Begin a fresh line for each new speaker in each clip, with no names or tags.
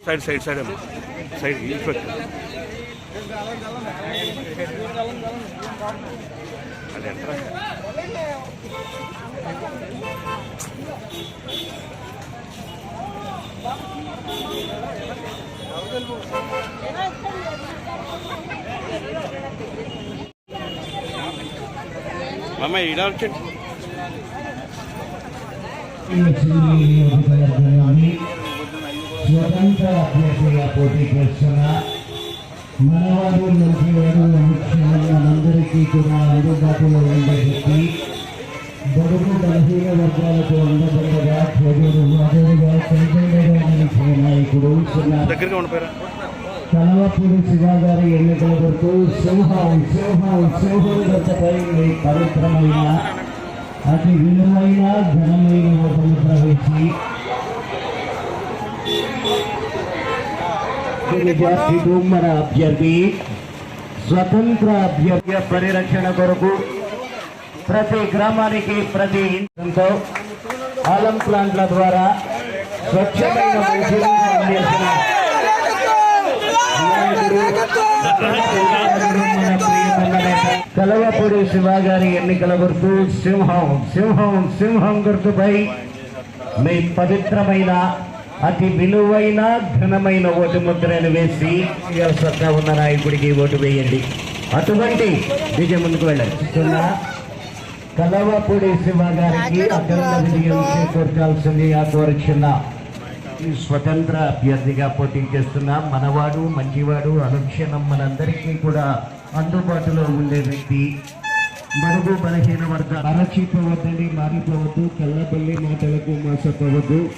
Side side side అమ్మ side ఇటు పెట్టు అది అమ్మ ఈడ వచ్చండి
స్వతంత్ర అభ్యర్థిగా పోటీ చేస్తున్న మనవాడు మంచివాడు ముఖ్యంగా మనందరికీ కూడా అందుబాటులో ఉండే వ్యక్తి బడుగు బలహీన వర్గాలకు అందబడగా ప్రజలు అదేవిగా చైతన్య నాయకుడు సున్నా
దగ్గరగా ఉండిపోయారా
కలవపూడి శివ గారి ఎన్నికల వరకు సింహం సింహం సింహం దశపై మీ పవిత్రమైన అతి విలువైన ఘనమైన ఓటమి ప్రవేశి విద్యార్థి మన అభ్యర్థి స్వతంత్ర అభ్యర్థి పరిరక్షణ కొరకు ప్రతి గ్రామానికి ప్రతి ఇంట్లో ఆలం ప్లాంట్ల ద్వారా స్వచ్ఛమైన మంచినీరు అందించిన కలవపూడి శివ గారి ఎన్నికల గుర్తు సింహం సింహం సింహం గుర్తుపై మీ పవిత్రమైన అతి విలువైన ఘనమైన ఓటు ముద్రను వేసి వ్యవస్థ ఉన్న నాయకుడికి ఓటు వేయండి. అటువంటి విజయం ముందుకు వెళ్ళండి కలవపూడి శివ గారికి అఖండ విజయం చేకూర్చాల్సింది కోరుచున్నా ఈ స్వతంత్ర అభ్యర్థిగా పోటీ చేస్తున్న మనవాడు మంచివాడు అనుక్షణం మనందరికీ కూడా అందుబాటులో ఉండే వ్యక్తి. మరుగు బలహీన వర్గ అరచిపోవద్దని మారిపోవద్దు కళ్ళబల్లి మాటలకు మోసపోవద్దు.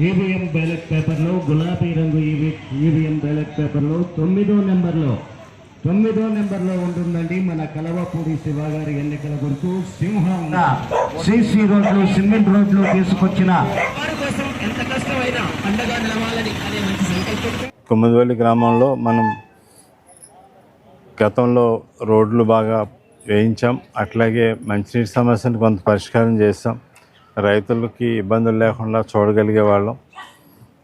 ఈవీఎం బ్యాలెట్ పేపర్లో గులాబీ రంగు ఈవీ ఈవీఎం బ్యాలెట్ పేపర్లో తొమ్మిదో నెంబర్లో తొమ్మిదో నెంబర్లో ఉంటుందండి మన కలవపూడి శివ గారి ఎన్నికల గుర్తు సింహం. సిసి రోడ్లు సిమెంట్ రోడ్లు తీసుకొచ్చిన
కుమ్మదివల్లి గ్రామంలో మనం గతంలో రోడ్లు బాగా వేయించాం. అట్లాగే మంచినీటి సమస్యను కొంత పరిష్కారం చేస్తాం రైతులకి ఇబ్బందులు లేకుండా చూడగలిగే వాళ్ళం.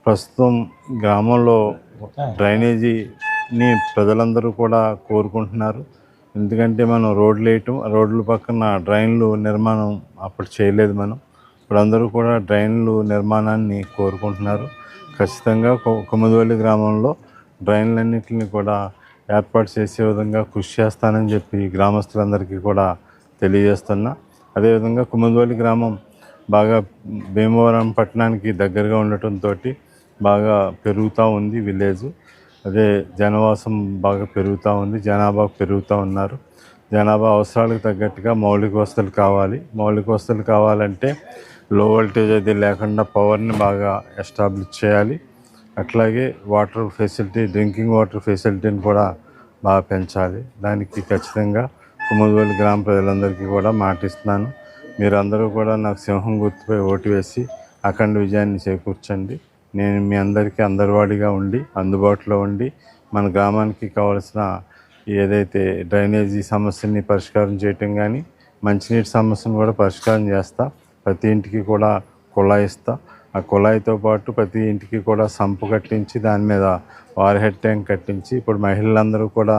ప్రస్తుతం గ్రామంలో ని ప్రజలందరూ కూడా కోరుకుంటున్నారు. ఎందుకంటే మనం రోడ్లు వేయటం రోడ్ల పక్కన డ్రైన్లు నిర్మాణం అప్పుడు చేయలేదు మనం. ఇప్పుడు అందరూ కూడా డ్రైన్లు నిర్మాణాన్ని కోరుకుంటున్నారు. ఖచ్చితంగా కొ- గ్రామంలో డ్రైన్లన్నింటినీ కూడా ఏర్పాటు చేసే విధంగా కృషి చేస్తానని చెప్పి గ్రామస్తులందరికీ కూడా తెలియజేస్తున్నా. అదేవిధంగా కుమ్మదివల్లి గ్రామం బాగా భీమవరం పట్టణానికి దగ్గరగా ఉండటంతో బాగా పెరుగుతూ ఉంది విలేజ్. అదే జనవాసం బాగా పెరుగుతూ ఉంది జనాభా పెరుగుతూ ఉన్నారు. జనాభా అవసరాలకు తగ్గట్టుగా మౌలిక వసతులు కావాలి. మౌలిక వసతులు కావాలంటే లో వోల్టేజ్ అది లేకుండా పవర్ని బాగా ఎస్టాబ్లిష్ చేయాలి. అట్లాగే వాటర్ ఫెసిలిటీ డ్రింకింగ్ వాటర్ ఫెసిలిటీని కూడా బాగా పెంచాలి. దానికి ఖచ్చితంగా కుమ్మదివల్లి గ్రామ ప్రజలందరికీ కూడా మాటిస్తున్నాను మీరందరూ కూడా నాకు సింహం గుర్తుపై ఓటు వేసి అఖండ విజయాన్ని చేకూర్చండి. నేను మీ అందరికీ అందరివాడిగా ఉండి అందుబాటులో ఉండి మన గ్రామానికి కావలసిన ఏదైతే డ్రైనేజీ సమస్యని పరిష్కారం చేయటం కానీ మంచినీటి సమస్యను కూడా పరిష్కారం చేస్తా ప్రతి ఇంటికి కూడా కుళాయి ఇస్తా. ఆ కుళాయితో పాటు ప్రతి ఇంటికి కూడా సంపు కట్టించి దాని మీద వార్ హెడ్ ట్యాంక్ కట్టించి ఇప్పుడు మహిళలందరూ కూడా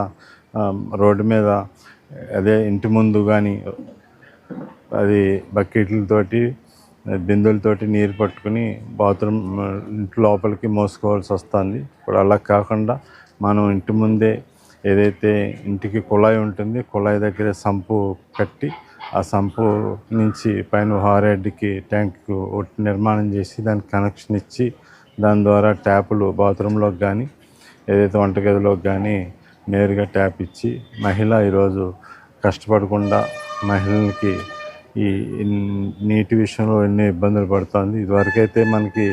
రోడ్డు మీద అదే ఇంటి ముందు కానీ అది బకెట్లతోటి బిందులతోటి నీరు పట్టుకుని బాత్రూమ్ ఇంటి లోపలికి మోసుకోవాల్సి వస్తుంది. ఇప్పుడు అలా కాకుండా మనం ఇంటి ముందే ఏదైతే ఇంటికి కుళాయి ఉంటుంది కుళాయి దగ్గర సంపు కట్టి ఆ సంపు నుంచి పైన హారెడ్కి ట్యాంక్ నిర్మాణం చేసి దానికి కనెక్షన్ ఇచ్చి దాని ద్వారా ట్యాపులు బాత్రూంలోకి కానీ ఏదైతే వంటగదిలోకి కానీ నేరుగా ట్యాప్ ఇచ్చి మహిళ ఈరోజు కష్టపడకుండా మహిళలకి ఈ నీటి విషయంలో ఎన్నో ఇబ్బందులు పడుతుంది. ఇదివరకైతే మనకి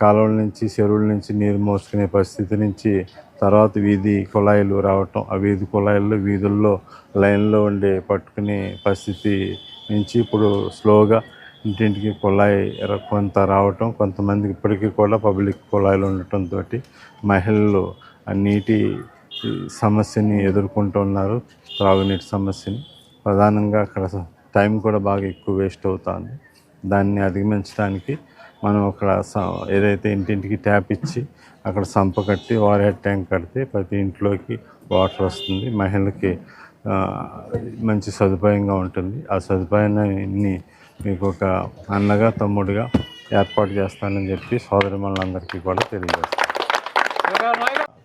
కాలువల నుంచి చెరువుల నుంచి నీరు మోసుకునే పరిస్థితి నుంచి తర్వాత వీధి కుళాయిలు రావటం ఆ వీధి కుళాయిల్లో వీధుల్లో లైన్లో ఉండే పట్టుకునే పరిస్థితి నుంచి ఇప్పుడు స్లోగా ఇంటింటికి కుళాయి కొంత రావటం కొంతమందికి ఇప్పటికీ కూడా పబ్లిక్ కుళాయిలు ఉండటంతో మహిళలు ఆ నీటి సమస్యని ఎదుర్కొంటున్నారు త్రాగునీటి సమస్యని. ప్రధానంగా అక్కడ టైం కూడా బాగా ఎక్కువ వేస్ట్ అవుతుంది. దాన్ని అధిగమించడానికి మనం అక్కడ స- ఏదైతే ఇంటింటికి ట్యాప్ ఇచ్చి అక్కడ సంప కట్టి వార్ హెడ్ ట్యాంక్ కడితే ప్రతి ఇంట్లోకి వాటర్ వస్తుంది. మహిళలకి మంచి సదుపాయంగా ఉంటుంది. ఆ సదుపాయాన్ని మీకు ఒక అన్నగా తమ్ముడిగా ఏర్పాటు చేస్తానని చెప్పి సోదరిమణులందరికీ కూడా తెలియజేస్తాను.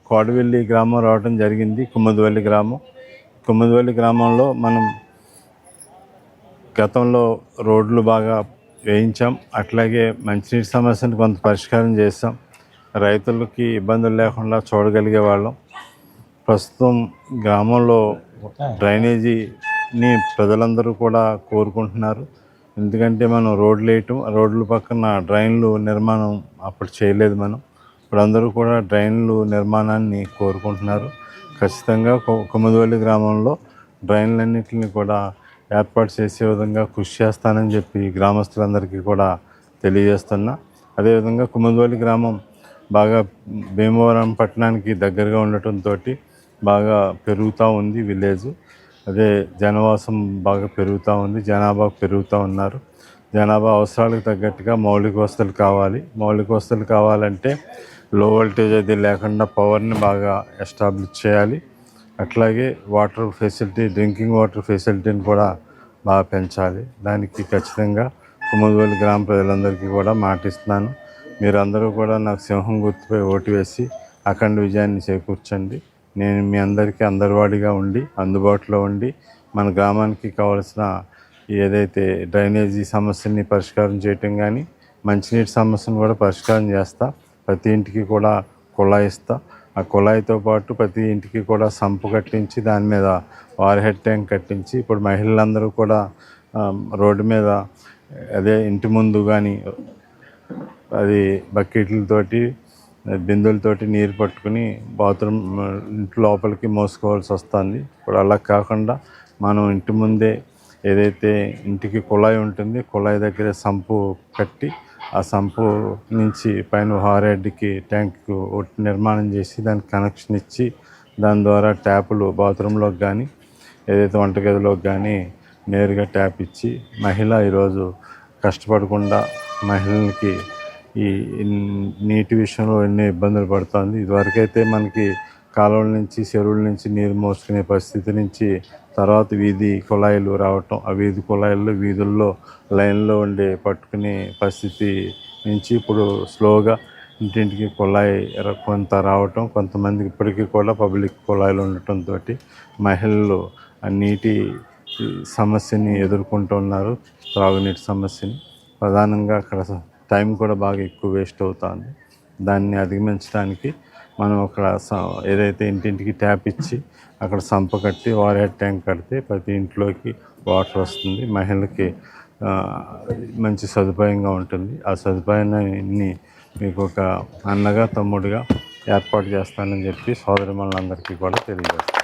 కోడవెల్లి గ్రామం రావడం జరిగింది. కుమ్మదివల్లి గ్రామం. కుమ్మదివల్లి గ్రామంలో మనం గతంలో రోడ్లు బాగా వేయించాం. అట్లాగే మంచినీటి సమస్యను కొంత పరిష్కారం చేస్తాం రైతులకి ఇబ్బందులు లేకుండా చూడగలిగే వాళ్ళం. ప్రస్తుతం గ్రామంలో డ్రైనేజీని ప్రజలందరూ కూడా కోరుకుంటున్నారు. ఎందుకంటే మనం రోడ్లు వేయటం రోడ్ల పక్కన డ్రైన్లు నిర్మాణం అప్పుడు చేయలేదు మనం. ఇప్పుడు అందరూ కూడా డ్రైన్లు నిర్మాణాన్ని కోరుకుంటున్నారు. ఖచ్చితంగా కుమదవల్లి కొమ్మదివల్లి గ్రామంలో డ్రైన్లన్నింటినీ కూడా ఏర్పాటు చేసే విధంగా కృషి చేస్తానని చెప్పి గ్రామస్తులందరికీ కూడా తెలియజేస్తున్నా. అదేవిధంగా కుమ్మదివల్లి గ్రామం బాగా భీమవరం పట్టణానికి దగ్గరగా ఉండటంతో బాగా పెరుగుతూ ఉంది విలేజ్. అదే జనవాసం బాగా పెరుగుతూ ఉంది జనాభా పెరుగుతూ ఉన్నారు. జనాభా అవసరాలకు తగ్గట్టుగా మౌలిక వసతులు కావాలి. మౌలిక వసతులు కావాలంటే లో వోల్టేజ్ అది లేకుండా పవర్ని బాగా ఎస్టాబ్లిష్ చేయాలి. అట్లాగే వాటర్ ఫెసిలిటీ డ్రింకింగ్ వాటర్ ఫెసిలిటీని కూడా బాగా పెంచాలి. దానికి ఖచ్చితంగా కుమ్మదివల్లి గ్రామ ప్రజలందరికీ కూడా మాటిస్తున్నాను. మీరందరూ కూడా నాకు సింహం గుర్తుపై ఓటు వేసి అఖండ విజయాన్ని చేకూర్చండి. నేను మీ అందరికీ అందరివాడిగా ఉండి అందుబాటులో ఉండి మన గ్రామానికి కావలసిన ఏదైతే డ్రైనేజీ సమస్యని పరిష్కారం చేయటం కానీ మంచినీటి సమస్యను కూడా పరిష్కారం చేస్తా ప్రతి ఇంటికి కూడా కుళాయిస్తా ఆ కుళాయితో పాటు ప్రతి ఇంటికి కూడా సంపు కట్టించి దాని మీద వార్ హెడ్ ట్యాంక్ కట్టించి ఇప్పుడు మహిళలందరూ కూడా రోడ్డు మీద అదే ఇంటి ముందు కానీ అది బకెట్లతోటి బిందులతోటి నీరు పట్టుకుని బాత్రూమ్ ఇంటి లోపలికి మోసుకోవాల్సి వస్తుంది. ఇప్పుడు అలా కాకుండా మనం ఇంటి ముందే ఏదైతే ఇంటికి కుళాయి ఉంటుంది కుళాయి దగ్గర సంపు కట్టి ఆ సంపు నుంచి పైన హారెడ్కి ట్యాంక్ ఒకటి నిర్మాణం చేసి దానికి కనెక్షన్ ఇచ్చి దాని ద్వారా ట్యాపులు బాత్రూంలోకి కానీ ఏదైతే వంటగదిలోకి కానీ నేరుగా ట్యాప్ ఇచ్చి మహిళ ఈరోజు కష్టపడకుండా మహిళలకి ఈ నీటి విషయంలో ఎన్ని ఇబ్బందులు పడుతుంది. ఇదివరకైతే మనకి కాలువల నుంచి చెరువుల నుంచి నీరు మోసుకునే పరిస్థితి నుంచి తర్వాత వీధి కుళాయిలు రావటం ఆ వీధి కుళాయిల్లో వీధుల్లో లైన్లో ఉండే పట్టుకునే పరిస్థితి నుంచి ఇప్పుడు స్లోగా ఇంటింటికి కుళాయి కొంత రావటం కొంతమందికి ఇప్పటికీ కూడా పబ్లిక్ కుళాయిలు ఉండటంతో మహిళలు ఆ నీటి సమస్యని ఎదుర్కొంటున్నారు త్రాగునీటి సమస్యని. ప్రధానంగా అక్కడ టైం కూడా బాగా ఎక్కువ వేస్ట్ అవుతుంది. దాన్ని అధిగమించడానికి మనం అక్కడ స- ఏదైతే ఇంటింటికి ట్యాప్ ఇచ్చి అక్కడ సంప కట్టి వార్ హెడ్ ట్యాంక్ కడితే ప్రతి ఇంట్లోకి వాటర్ వస్తుంది. మహిళలకి మంచి సదుపాయంగా ఉంటుంది. ఆ సదుపాయాన్ని మీకు ఒక అన్నగా తమ్ముడిగా ఏర్పాటు చేస్తానని చెప్పి సోదరిమణులందరికీ కూడా తెలియజేస్తాను.